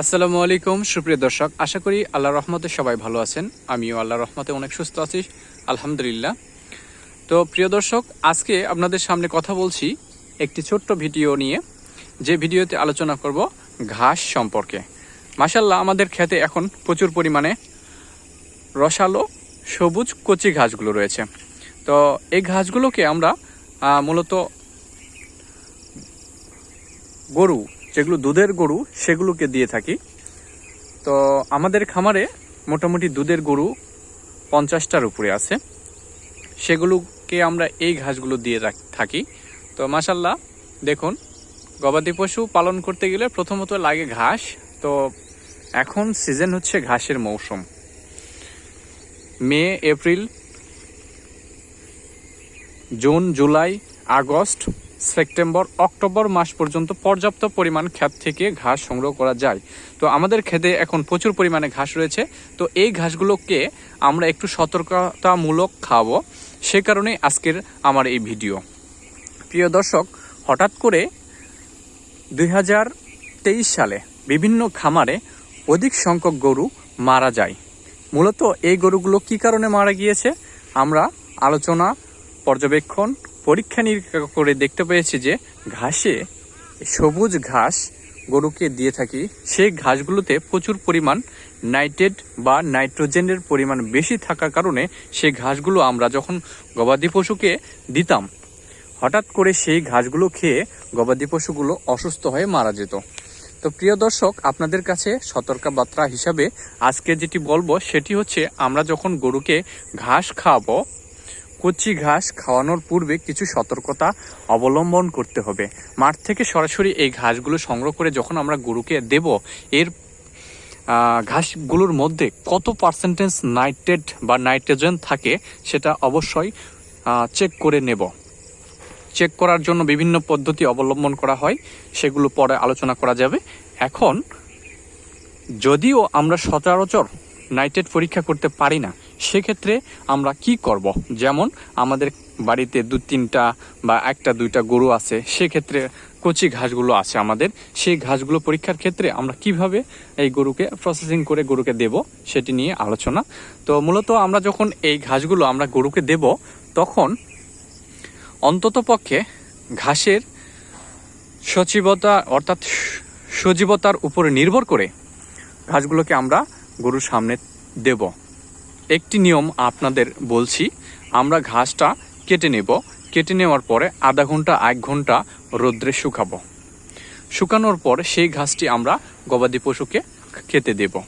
আসসালামু আলাইকুম, সুপ্রিয় দর্শক। আশা করি আল্লাহ রহমতে সবাই ভালো আছেন। আমিও আল্লাহ রহমতে অনেক সুস্থ আছি, আলহামদুলিল্লাহ। তো প্রিয় দর্শক, আজকে আপনাদের সামনে কথা বলছি একটি ছোট্ট ভিডিও নিয়ে। যে ভিডিওতে আলোচনা করব ঘাস সম্পর্কে। মাসাল্লাহ আমাদের খেতে এখন প্রচুর পরিমাণে রসালো, সবুজ, কচি ঘাসগুলো রয়েছে। তো এই ঘাসগুলোকে আমরা মূলত গরু যেগুলো দুধের গরু, সেগুলোকে দিয়ে থাকি। তো আমাদের খামারে মোটামুটি দুধের গরু পঞ্চাশটার উপরে আছে। সেগুলোকে আমরা এই ঘাসগুলো দিয়ে থাকি। তো মাসাল্লাহ দেখুন, গবাদি পশু পালন করতে গেলে প্রথমত লাগে ঘাস। তো এখন সিজন হচ্ছে ঘাসের মৌসুম। May, April, June, July, August September, October মাস পর্যন্ত পর্যাপ্ত পরিমাণ ক্ষেত থেকে ঘাস সংগ্রহ করা যায়। তো আমাদের ক্ষেতে এখন প্রচুর পরিমাণে ঘাস রয়েছে। তো এই ঘাসগুলোকে আমরা একটু সতর্কতামূলক খাওয়াবো। সে কারণেই আজকের আমার এই ভিডিও। প্রিয় দর্শক, হঠাৎ করে দুই হাজার তেইশ সালে বিভিন্ন খামারে অধিক সংখ্যক গরু মারা যায়। মূলত এই গরুগুলো কি কারণে মারা গিয়েছে? আমরা আলোচনা পর্যবেক্ষণ, পরীক্ষা নিরীক্ষা করে দেখতে পেয়েছি যে ঘাসে, সবুজ ঘাস গরুকে দিয়ে থাকি, সেই ঘাসগুলোতে প্রচুর পরিমাণ নাইট্রেট বা নাইট্রোজেনের পরিমাণ বেশি থাকার কারণে সেই ঘাসগুলো আমরা যখন গবাদি পশুকে দিতাম, হঠাৎ করে সেই ঘাসগুলো খেয়ে গবাদি পশুগুলো অসুস্থ হয়ে মারা যেত। তো প্রিয় দর্শক, আপনাদের কাছে সতর্কবার্তা হিসাবে আজকে যেটি বলব, সেটি হচ্ছে আমরা যখন গরুকে ঘাস খাওয়াবো কচি ঘাস খাওয়ানোর পূর্বে কিছু সতর্কতা অবলম্বন করতে হবে। মাঠ থেকে সরাসরি এই ঘাসগুলো সংগ্রহ করে যখন আমরা গরুকে দেব, এর ঘাসগুলোর মধ্যে কত পার্সেন্টেজ নাইট্রেট বা নাইট্রোজেন থাকে সেটা অবশ্যই চেক করে নেব। চেক করার জন্য বিভিন্ন পদ্ধতি অবলম্বন করা হয়, সেগুলো পরে আলোচনা করা যাবে। এখন, যদিও আমরা সচরাচর নাইট্রেট পরীক্ষা করতে পারি না সেক্ষেত্রে আমরা কি করব? যেমন আমাদের বাড়িতে দু, তিনটা বা একটা, দুইটা গরু আছে, সেক্ষেত্রে কচি ঘাসগুলো আছে আমাদের। সেই ঘাসগুলো পরীক্ষার ক্ষেত্রে আমরা কীভাবে এই গরুকে প্রসেসিং করে গরুকে দেব সেটি নিয়ে আলোচনা। তো মূলত আমরা যখন এই ঘাসগুলো আমরা গরুকে দেব, তখন অন্তত পক্ষে ঘাসের সচিবতা অর্থাৎ সজীবতার উপরে নির্ভর করে ঘাসগুলোকে আমরা গরুর সামনে দেব। একটি নিয়ম আপনাদের বলছি, আমরা ঘাসটা কেটে নেব। কেটে নেওয়ার পরে আধা ঘণ্টা, এক ঘণ্টা রোদ্রে শুকাবো। শুকানোর পর সেই ঘাসটি আমরা গবাদি পশুকে খেতে দেব।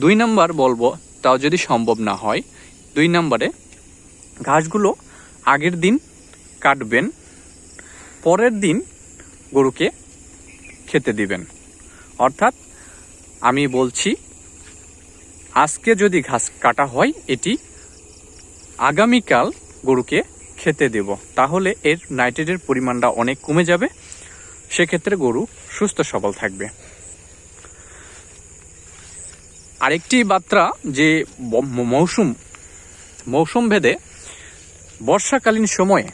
দুই নাম্বার বলব, তাও যদি সম্ভব না হয়, দুই নাম্বারে ঘাসগুলো আগের দিন কাটবেন, পরের দিন গরুকে খেতে দিবেন। অর্থাৎ আমি বলছি আজকে যদি ঘাস কাটা হয়, এটি আগামীকাল গরুকে খেতে দেব। তাহলে এর নাইট্রেটের পরিমাণটা অনেক কমে যাবে। সেক্ষেত্রে গরু সুস্থ সবল থাকবে। আরেকটি বার্তা যে মৌসুম মৌসুম ভেদে বর্ষাকালীন সময়ে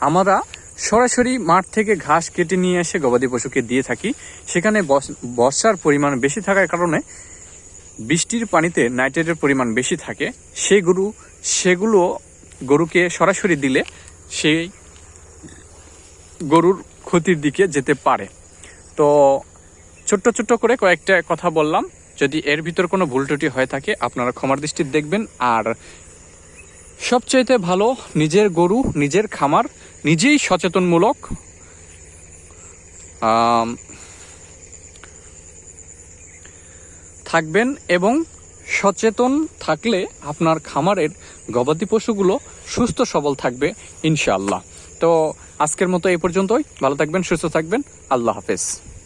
আমরা সরাসরি মাঠ থেকে ঘাস কেটে নিয়ে এসে গবাদি পশুকে দিয়ে থাকি। সেখানে বর্ষার পরিমাণ বেশি থাকার কারণে বৃষ্টির পানিতে নাইট্রেটের পরিমাণ বেশি থাকে সেই গরু, সেগুলো গরুকে সরাসরি দিলে সেই গরুর ক্ষতির দিকে যেতে পারে। তো ছোট্ট ছোট্ট করে কয়েকটা কথা বললাম। যদি এর ভিতর কোনো ভুল ত্রুটি হয়ে থাকে, আপনারা ক্ষমার দৃষ্টি দেখবেন। আর সবচাইতে ভালো, নিজের গরু, নিজের খামার, নিজেই সচেতনমূলক আম, থাকবেন এবং সচেতন থাকলে আপনার খামারের গবাদি পশুগুলো সুস্থ সবল থাকবে, ইনশাআল্লাহ। তো আজকের মতো এই পর্যন্তই। ভালো থাকবেন, সুস্থ থাকবেন। আল্লাহ হাফেজ।